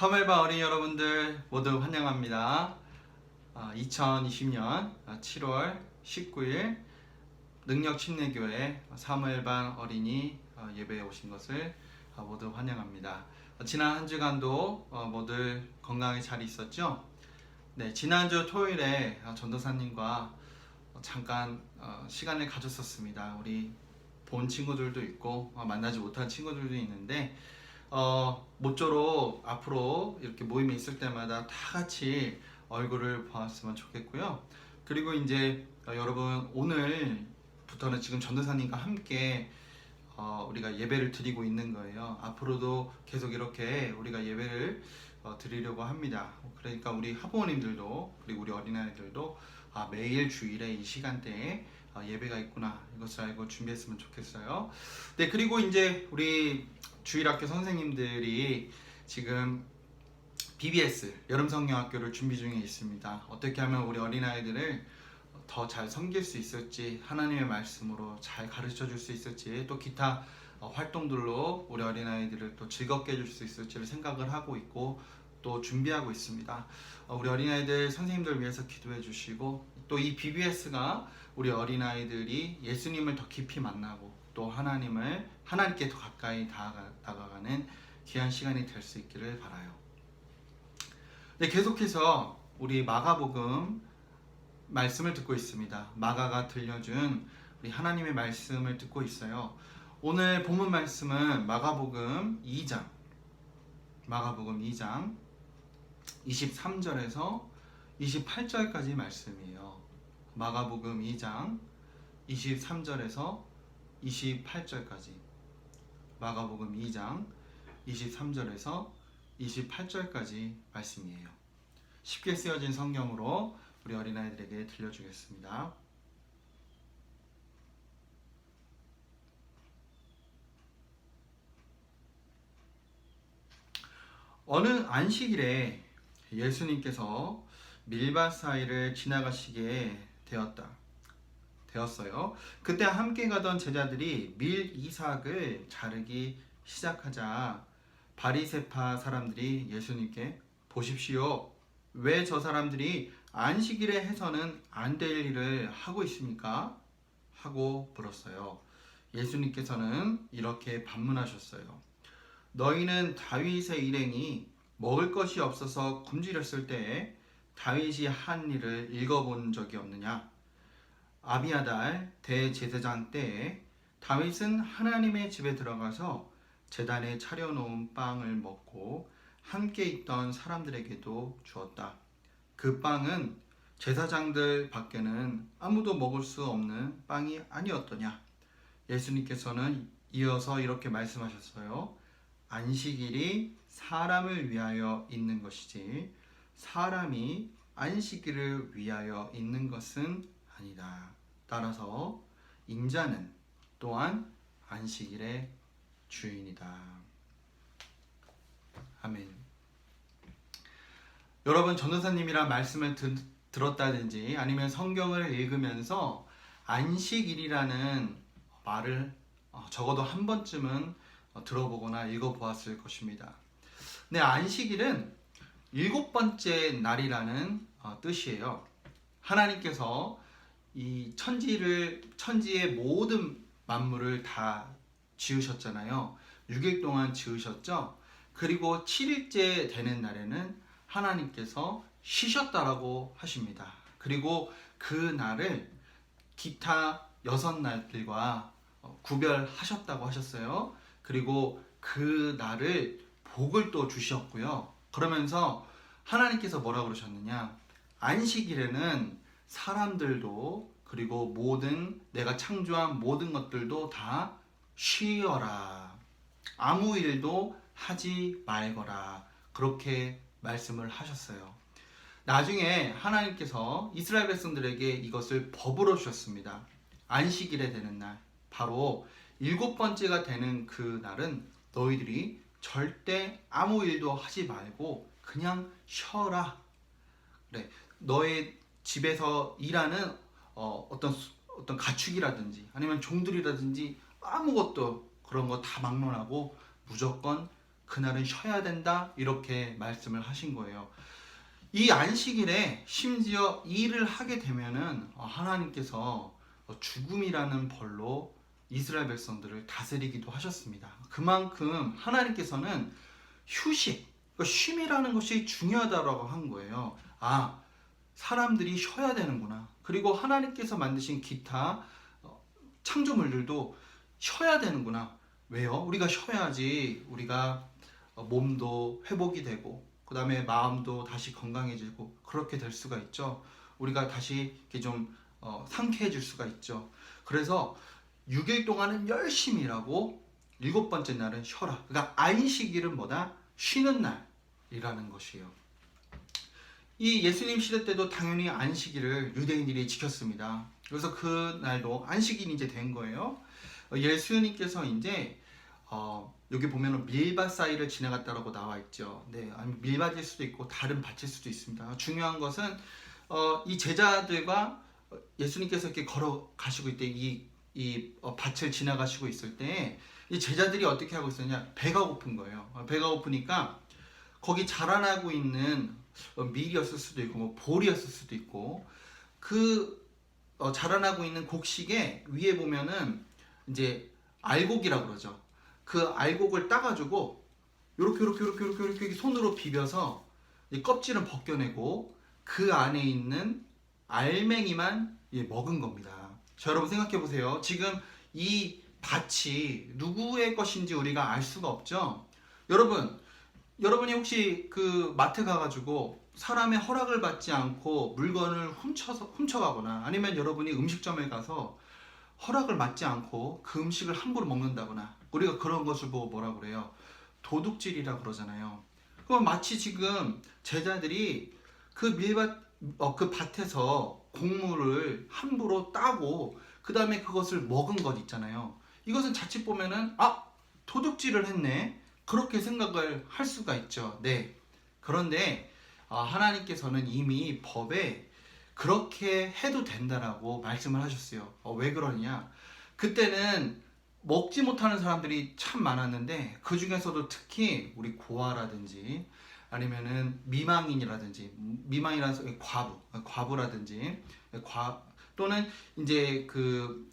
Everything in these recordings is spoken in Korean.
3월바 어린이 여러분들 모두 환영합니다. 아, 2020년 7월 19일 능력 침례교회 3월반 어린이 어, 예배에 오신 것을 어, 모두 환영합니다. 어, 지난 한 주간도 어, 모두 건강하게 잘 있었죠? 네, 지난주 토요일에 어, 전도사님과 어, 잠깐 어, 시간을 가졌었습니다. 우리 본 친구들도 있고 어, 만나지 못한 친구들도 있는데 어, 모쪼록 앞으로 이렇게 모임이 있을 때마다 다 같이 얼굴을 보았으면 좋겠고요. 그리고 이제 어, 여러분 오늘부터는 지금 전도사님과 함께 어, 우리가 예배를 드리고 있는 거예요. 앞으로도 계속 이렇게 우리가 예배를 어, 드리려고 합니다. 그러니까 우리 학부모님들도 그리고 우리 어린아이들도 아, 매일 주일에 이 시간대에 어, 예배가 있구나 이것을 알고 준비했으면 좋겠어요. 네 그리고 이제 우리 주일학교 선생님들이 지금 BBS 여름 성경학교를 준비 중에 있습니다. 어떻게 하면 우리 어린 아이들을 더 잘 섬길 수 있을지 하나님의 말씀으로 잘 가르쳐 줄 수 있을지 또 기타 어, 활동들로 우리 어린 아이들을 또 즐겁게 해줄 수 있을지를 생각을 하고 있고 또 준비하고 있습니다. 어, 우리 어린아이들 선생님들 위해서 기도해 주시고 또 이 BBS가 우리 어린아이들이 예수님을 더 깊이 만나고 또 하나님을 하나님께 더 가까이 다가가, 다가가는 귀한 시간이 될 수 있기를 바라요. 네, 계속해서 우리 마가복음 말씀을 듣고 있습니다. 마가가 들려준 우리 하나님의 말씀을 듣고 있어요. 오늘 본문 말씀은 마가복음 2장 마가복음 2장 23절에서 28절까지 말씀이에요. 마가복음 2장 23절에서 28절까지 마가복음 2장 23절에서 28절까지 말씀이에요. 쉽게 쓰여진 성경으로 우리 어린아이들에게 들려주겠습니다. 어느 안식일에 예수님께서 밀밭 사이를 지나가시게 되었다. 되었어요. 그때 함께 가던 제자들이 밀 이삭을 자르기 시작하자 바리세파 사람들이 예수님께 보십시오. 왜 저 사람들이 안식일에 해서는 안 될 일을 하고 있습니까? 하고 물었어요. 예수님께서는 이렇게 반문하셨어요. 너희는 다윗의 일행이 먹을 것이 없어서 굶주렸을 때에 다윗이 한 일을 읽어본 적이 없느냐? 아비아달 대제사장 때에 다윗은 하나님의 집에 들어가서 제단에 차려놓은 빵을 먹고 함께 있던 사람들에게도 주었다. 그 빵은 제사장들 밖에는 아무도 먹을 수 없는 빵이 아니었더냐. 예수님께서는 이어서 이렇게 말씀하셨어요. 안식일이 사람을 위하여 있는 것이지 사람이 안식일을 위하여 있는 것은 아니다. 따라서 인자는 또한 안식일의 주인이다. 아멘. 여러분 전도사님이랑 말씀을 드, 들었다든지 아니면 성경을 읽으면서 안식일이라는 말을 어, 적어도 한 번쯤은 어, 들어보거나 읽어보았을 것입니다. 네, 안식일은 일곱 번째 날이라는 어, 뜻이에요. 하나님께서 이 천지를 천지의 모든 만물을 다 지으셨잖아요. 6일 동안 지으셨죠. 그리고 7일째 되는 날에는 하나님께서 쉬셨다라고 하십니다. 그리고 그 날을 기타 여섯 날들과 어, 구별하셨다고 하셨어요. 그리고 그 날을 복을 또 주셨고요. 그러면서 하나님께서 뭐라고 그러셨느냐? 안식일에는 사람들도 그리고 모든 내가 창조한 모든 것들도 다 쉬어라. 아무 일도 하지 말거라. 그렇게 말씀을 하셨어요. 나중에 하나님께서 이스라엘 백성들에게 이것을 법으로 주셨습니다. 안식일에 되는 날. 바로 일곱 번째가 되는 그 날은 너희들이 절대 아무 일도 하지 말고 그냥 쉬어라. 그래. 너의 집에서 일하는 어, 어떤 수- 어떤 가축이라든지 아니면 종들이라든지 아무것도 그런 거 다 막론하고 무조건 그날은 쉬어야 된다 이렇게 말씀을 하신 거예요. 이 안식일에 심지어 일을 하게 되면은 어, 하나님께서 어, 죽음이라는 벌로 이스라엘 백성들을 다스리기도 하셨습니다. 그만큼 하나님께서는 휴식, 그러니까 쉼이라는 것이 중요하다라고 한 거예요. 아, 사람들이 쉬어야 되는구나. 그리고 하나님께서 만드신 기타 어, 창조물들도 쉬어야 되는구나. 왜요? 우리가 쉬어야지 우리가 어, 몸도 회복이 되고 그 다음에 마음도 다시 건강해지고 그렇게 될 수가 있죠. 우리가 다시 이렇게 좀 어, 상쾌해질 수가 있죠. 그래서 6일 동안은 열심히 일하고 일곱 번째 날은 쉬어라. 그러니까 안식일은 뭐다? 쉬는 날이라는 것이에요. 이 예수님 시대 때도 당연히 안식일을 유대인들이 지켰습니다. 그래서 그 날도 안식일이 이제 된 거예요. 어, 예수님께서 이제 어, 여기 보면은 밀밭 사이를 지나갔다라고 나와 있죠. 네, 아니 밀밭일 수도 있고 다른 밭일 수도 있습니다. 중요한 것은 어, 이 제자들과 예수님께서 이렇게 걸어 가시고 있때 이, 이 어, 밭을 지나가시고 있을 때 이 제자들이 어떻게 하고 있었냐? 배가 고픈 거예요. 어, 배가 고프니까 거기 자라나고 있는 어, 밀이었을 수도 있고 뭐 볼이었을 수도 있고 그 어, 자라나고 있는 곡식에 위에 보면은 이제 알곡이라고 그러죠. 그 알곡을 따가지고 요렇게 요렇게 요렇게 요렇게 요렇게 손으로 비벼서 이 껍질은 벗겨내고 그 안에 있는 알맹이만 예, 먹은 겁니다. 자, 여러분 생각해 보세요. 지금 이 밭이 누구의 것인지 우리가 알 수가 없죠. 여러분, 여러분이 혹시 그 마트 가가지고 사람의 허락을 받지 않고 물건을 훔쳐서 훔쳐가거나 아니면 여러분이 음식점에 가서 허락을 받지 않고 그 음식을 함부로 먹는다거나 우리가 그런 것을 보고 뭐라 그래요? 도둑질이라 그러잖아요. 그럼 마치 지금 제자들이 그 밀밭 어, 그 밭에서 곡물을 함부로 따고 그 다음에 그것을 먹은 것 있잖아요. 이것은 자칫 보면은 아 도둑질을 했네 그렇게 생각을 할 수가 있죠. 네. 그런데 아, 하나님께서는 이미 법에 그렇게 해도 된다라고 말씀을 하셨어요. 어, 왜 그러냐? 그때는 먹지 못하는 사람들이 참 많았는데 그 중에서도 특히 우리 고아라든지 아니면은 미망인이라든지 미망이라는 소- 과부 과부라든지 과 또는 이제 그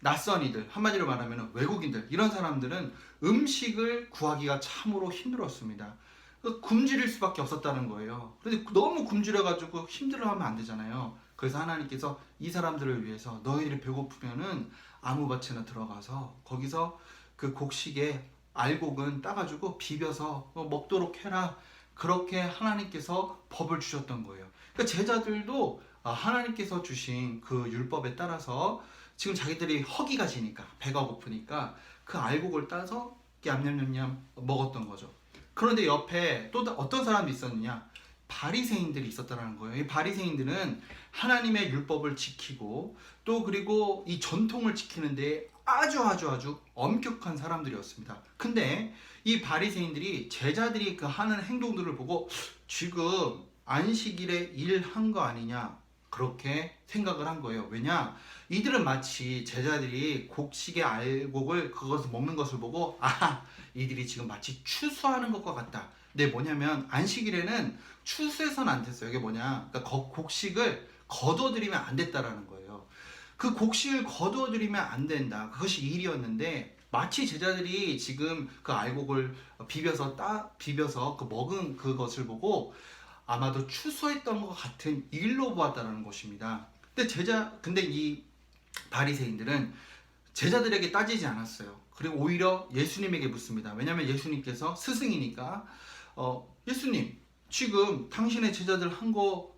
낯선 이들 한마디로 말하면 외국인들 이런 사람들은 음식을 구하기가 참으로 힘들었습니다. 그 굶주릴 수밖에 없었다는 거예요. 그런데 너무 굶주려가지고 힘들어하면 안 되잖아요. 그래서 하나님께서 이 사람들을 위해서 너희들이 배고프면은 아무 밭에나 들어가서 거기서 그 곡식에 알곡은 따가지고 비벼서 어, 먹도록 해라. 그렇게 하나님께서 법을 주셨던 거예요. 그러니까 제자들도 아, 하나님께서 주신 그 율법에 따라서 지금 자기들이 허기가 지니까 배가 고프니까 그 알곡을 따서 냠냠냠냠 먹었던 거죠. 그런데 옆에 또 어떤 사람이 있었느냐? 바리새인들이 있었다는 거예요. 이 바리새인들은 하나님의 율법을 지키고 또 그리고 이 전통을 지키는데 아주 아주 아주 엄격한 사람들이었습니다. 근데 이 바리새인들이 제자들이 그 하는 행동들을 보고 지금 안식일에 일한 거 아니냐 그렇게 생각을 한 거예요. 왜냐? 이들은 마치 제자들이 곡식의 알곡을 그것을 먹는 것을 보고 아 이들이 지금 마치 추수하는 것과 같다. 근데 뭐냐면 안식일에는 추수해서는 안 됐어요. 이게 뭐냐? 그러니까 거- 곡식을 거둬들이면 안 됐다라는 거예요. 그 곡식을 거두어들이면 안 된다. 그것이 일이었는데 마치 제자들이 지금 그 알곡을 비벼서 따 비벼서 그 먹은 그것을 보고 아마도 추수했던 것 같은 일로 보았다는 것입니다. 근데 제자 근데 이 바리새인들은 제자들에게 따지지 않았어요. 그리고 오히려 예수님에게 묻습니다. 왜냐하면 예수님께서 스승이니까 어, 예수님 지금 당신의 제자들 한 거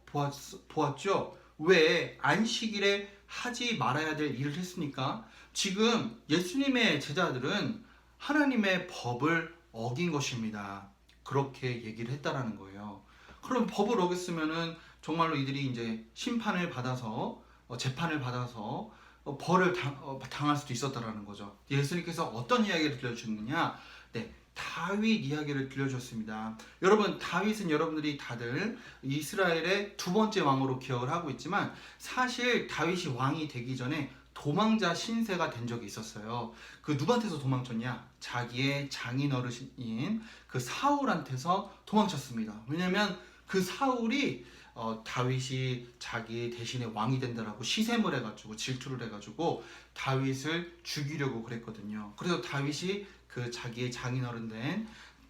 보았죠? 왜 안식일에 하지 말아야 될 일을 했습니까? 지금 예수님의 제자들은 하나님의 법을 어긴 것입니다. 그렇게 얘기를 했다라는 거예요. 그럼 법을 어겼으면은 정말로 이들이 이제 심판을 받아서 어, 재판을 받아서 어, 벌을 당, 어, 당할 수도 있었다라는 거죠. 예수님께서 어떤 이야기를 들려주느냐? 네, 다윗 이야기를 들려줬습니다. 여러분, 다윗은 여러분들이 다들 이스라엘의 두 번째 왕으로 기억을 하고 있지만 사실 다윗이 왕이 되기 전에 도망자 신세가 된 적이 있었어요. 그 누구한테서 도망쳤냐? 자기의 장인 어르신인 그 사울한테서 도망쳤습니다. 왜냐면 그 사울이 어, 다윗이 자기 대신에 왕이 된다라고 시샘을 해가지고 질투를 해가지고 다윗을 죽이려고 그랬거든요. 그래서 다윗이 그 자기의 장인어른 된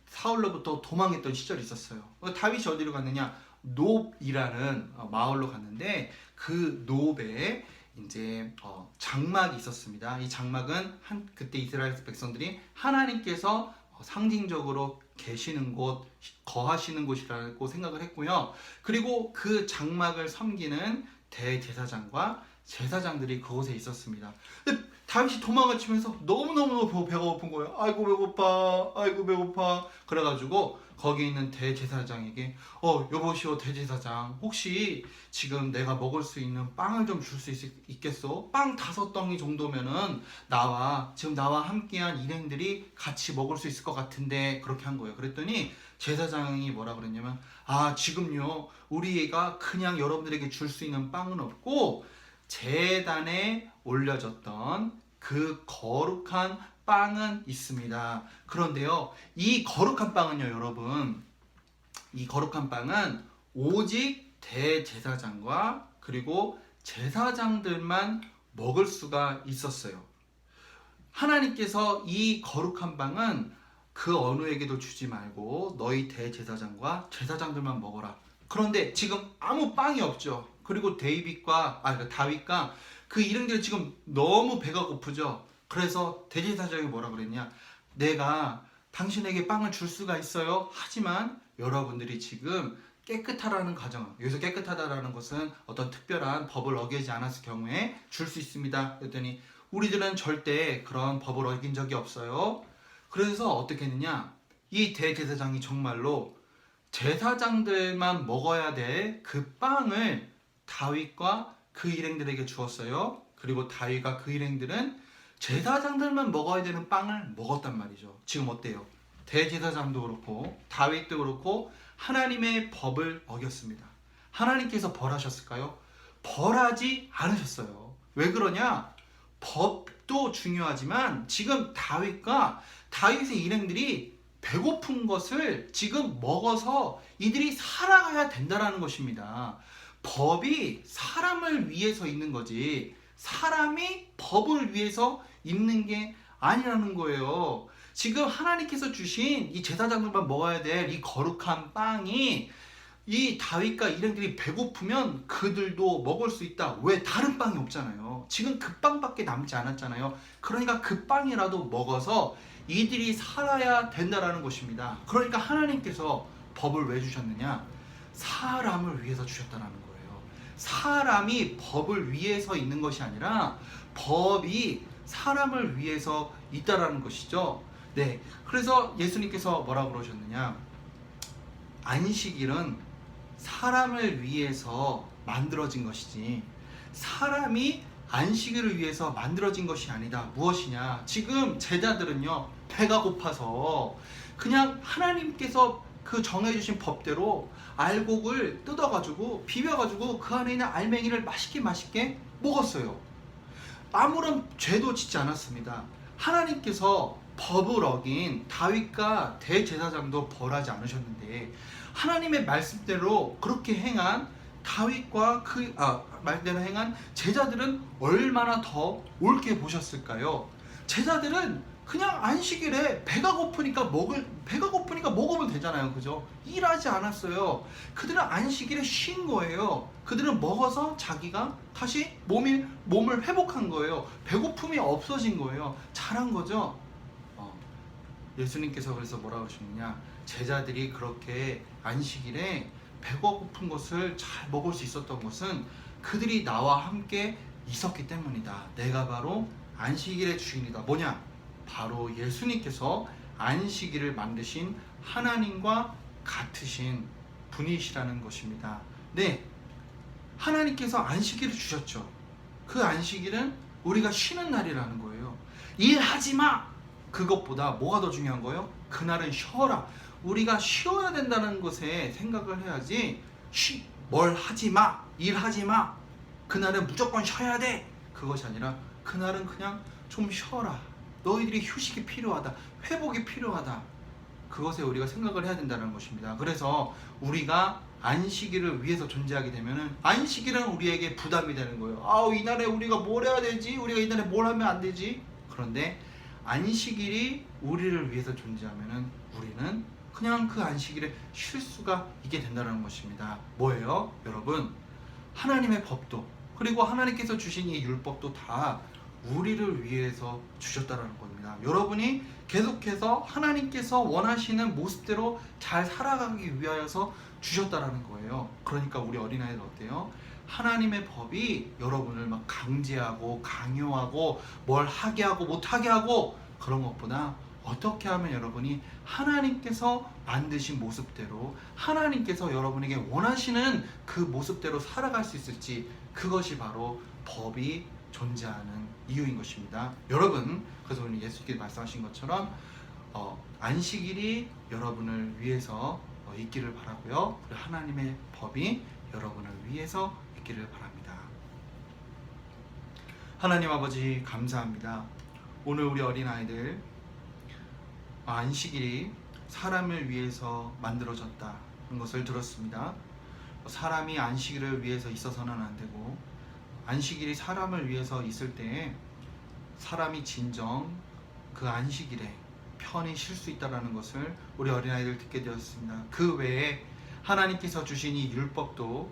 사울로부터 도망했던 시절이 있었어요. 어, 다윗이 어디로 갔느냐? 노이라는 어, 마을로 갔는데 그 노베에 이제 어, 장막이 있었습니다. 이 장막은 한 그때 이스라엘 백성들이 하나님께서 어, 상징적으로 계시는 곳, 거하시는 곳이라고 생각을 했고요. 그리고 그 장막을 섬기는 대제사장과 제사장들이 그곳에 있었습니다. 근데 다윗이 도망을 치면서 너무너무 배가 고픈 거예요. 아이고 배고파, 아이고 배고파. 그래가지고 거기 있는 대제사장에게 어 여보시오 대제사장 혹시 지금 내가 먹을 수 있는 빵을 좀 줄 수 있겠소? 빵 다섯 덩이 정도면은 나와 지금 나와 함께한 일행들이 같이 먹을 수 있을 것 같은데 그렇게 한 거예요. 그랬더니 제사장이 뭐라 그랬냐면 아 지금요 우리가 그냥 여러분들에게 줄 수 있는 빵은 없고 재단에 올려졌던 그 거룩한 빵은 있습니다. 그런데요, 이 거룩한 빵은요, 여러분, 이 거룩한 빵은 오직 대제사장과 그리고 제사장들만 먹을 수가 있었어요. 하나님께서 이 거룩한 빵은 그 어느에게도 주지 말고 너희 대제사장과 제사장들만 먹어라. 그런데 지금 아무 빵이 없죠. 그리고 데이빗과 아 그러니까 다윗과 그 일행들이 지금 너무 배가 고프죠. 그래서 대제사장이 뭐라 그랬냐? 내가 당신에게 빵을 줄 수가 있어요. 하지만 여러분들이 지금 깨끗하라는 가정, 여기서 깨끗하다라는 것은 어떤 특별한 법을 어기지 않았을 경우에 줄 수 있습니다. 그랬더니 우리들은 절대 그런 법을 어긴 적이 없어요. 그래서 어떻게 했느냐? 이 대제사장이 정말로 제사장들만 먹어야 될 그 빵을 다윗과 그 일행들에게 주었어요. 그리고 다윗과 그 일행들은 제사장들만 먹어야 되는 빵을 먹었단 말이죠. 지금 어때요? 대제사장도 그렇고 다윗도 그렇고 하나님의 법을 어겼습니다. 하나님께서 벌하셨을까요? 벌하지 않으셨어요. 왜 그러냐? 법도 중요하지만 지금 다윗과 다윗의 일행들이 배고픈 것을 지금 먹어서 이들이 살아가야 된다라는 것입니다. 법이 사람을 위해서 있는 거지 사람이 법을 위해서 있는 게 아니라는 거예요. 지금 하나님께서 주신 이 제사장들만 먹어야 될 이 거룩한 빵이 이 다윗과 일행들이 배고프면 그들도 먹을 수 있다. 왜 다른 빵이 없잖아요. 지금 그 빵밖에 남지 않았잖아요. 그러니까 그 빵이라도 먹어서 이들이 살아야 된다라는 것입니다. 그러니까 하나님께서 법을 왜 주셨느냐? 사람을 위해서 주셨다라는 거예요. 사람이 법을 위해서 있는 것이 아니라 법이 사람을 위해서 있다라는 것이죠. 네. 그래서 예수님께서 뭐라고 그러셨느냐? 안식일은 사람을 위해서 만들어진 것이지 사람이 안식일을 위해서 만들어진 것이 아니다. 무엇이냐? 지금 제자들은요, 배가 고파서 그냥 하나님께서 그 정해주신 법대로 알곡을 뜯어가지고 비벼가지고 그 안에 있는 알맹이를 맛있게 맛있게 먹었어요. 아무런 죄도 짓지 않았습니다. 하나님께서 법을 어긴 다윗과 대제사장도 벌하지 않으셨는데 하나님의 말씀대로 그렇게 행한 다윗과 그 아, 말대로 행한 제자들은 얼마나 더 옳게 보셨을까요? 제자들은 그냥 안식일에 배가 고프니까 먹을 배가 고프니까 먹으면 되잖아요. 그죠? 일하지 않았어요. 그들은 안식일에 쉰 거예요. 그들은 먹어서 자기가 다시 몸이 몸을 회복한 거예요. 배고픔이 없어진 거예요. 잘한 거죠. 어, 예수님께서 그래서 뭐라고 하셨느냐? 제자들이 그렇게 안식일에 배가 고픈 것을 잘 먹을 수 있었던 것은 그들이 나와 함께 있었기 때문이다. 내가 바로 안식일의 주인이다. 뭐냐? 바로 예수님께서 안식일을 만드신 하나님과 같으신 분이시라는 것입니다. 네. 하나님께서 안식일을 주셨죠. 그 안식일은 우리가 쉬는 날이라는 거예요. 일하지 마! 그것보다 뭐가 더 중요한 거예요? 그날은 쉬어라. 우리가 쉬어야 된다는 것에 생각을 해야지 쉬, 뭘 하지 마, 일하지 마. 그날은 무조건 쉬어야 돼. 그것이 아니라 그날은 그냥 좀 쉬어라. 너희들이 휴식이 필요하다. 회복이 필요하다. 그것에 우리가 생각을 해야 된다는 것입니다. 그래서 우리가 안식일을 위해서 존재하게 되면은 안식일은 우리에게 부담이 되는 거예요. 아우 이날에 우리가 뭘 해야 되지? 우리가 이날에 뭘 하면 안 되지? 그런데 안식일이 우리를 위해서 존재하면은 우리는 그냥 그 안식일에 쉴 수가 있게 된다는 것입니다. 뭐예요? 여러분 하나님의 법도 그리고 하나님께서 주신 이 율법도 다 우리를 위해서 주셨다는 겁니다. 여러분이 계속해서 하나님께서 원하시는 모습대로 잘 살아가기 위하여서 주셨다라는 거예요. 그러니까 우리 어린아이들 어때요? 하나님의 법이 여러분을 막 강제하고 강요하고 뭘 하게 하고 못하게 하고 그런 것보다 어떻게 하면 여러분이 하나님께서 만드신 모습대로 하나님께서 여러분에게 원하시는 그 모습대로 살아갈 수 있을지 그것이 바로 법이 존재하는 이유인 것입니다. 여러분, 그래서 오늘 예수님께서 말씀하신 것처럼 어, 안식일이 여러분을 위해서 어, 있기를 바라고요. 그리고 하나님의 법이 여러분을 위해서 있기를 바랍니다. 하나님 아버지 감사합니다. 오늘 우리 어린 아이들 안식일이 사람을 위해서 만들어졌다는 것을 들었습니다. 사람이 안식일을 위해서 있어서는 안 되고 안식일이 사람을 위해서 있을 때 사람이 진정 그 안식일에 편히 쉴 수 있다라는 것을 우리 어린아이들 듣게 되었습니다. 그 외에 하나님께서 주신 이 율법도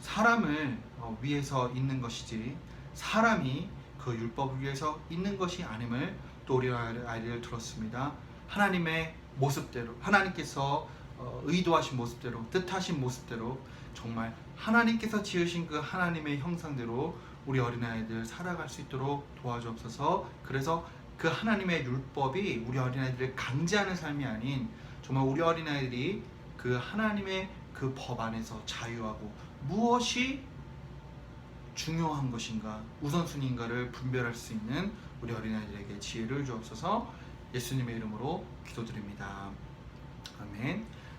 사람을 어, 위해서 있는 것이지 사람이 그 율법을 위해서 있는 것이 아님을 또 우리 아이들 들었습니다. 하나님의 모습대로 하나님께서 어, 의도하신 모습대로 뜻하신 모습대로 정말 하나님께서 지으신 그 하나님의 형상대로 우리 어린아이들 살아갈 수 있도록 도와주옵소서. 그래서 그 하나님의 율법이 우리 어린아이들을 강제하는 삶이 아닌 정말 우리 어린아이들이 그 하나님의 그 법 안에서 자유하고 무엇이 중요한 것인가 우선순위인가를 분별할 수 있는 우리 어린아이들에게 지혜를 주옵소서 예수님의 이름으로 기도드립니다. 아멘.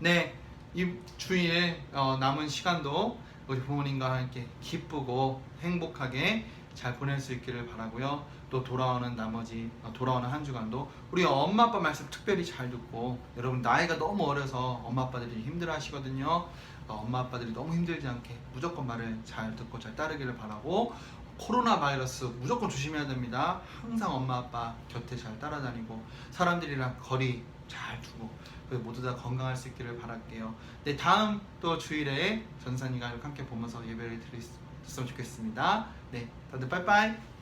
네, 이 주일 어, 남은 시간도 우리 부모님과 함께 기쁘고 행복하게 잘 보낼 수 있기를 바라고요. 또 돌아오는 나머지 어, 돌아오는 한 주간도 우리 엄마 아빠 말씀 특별히 잘 듣고 여러분 나이가 너무 어려서 엄마 아빠들이 힘들어하시거든요. 어, 엄마 아빠들이 너무 힘들지 않게 무조건 말을 잘 듣고 잘 따르기를 바라고 코로나 바이러스 무조건 조심해야 됩니다. 항상 엄마 아빠 곁에 잘 따라다니고 사람들이랑 거리 잘 두고 그 모두 다 건강할 수 있기를 바랄게요. 네 다음 또 주일에 전산이가 함께 보면서 예배를 드렸으면 좋겠습니다. 네 다들 빠이빠이.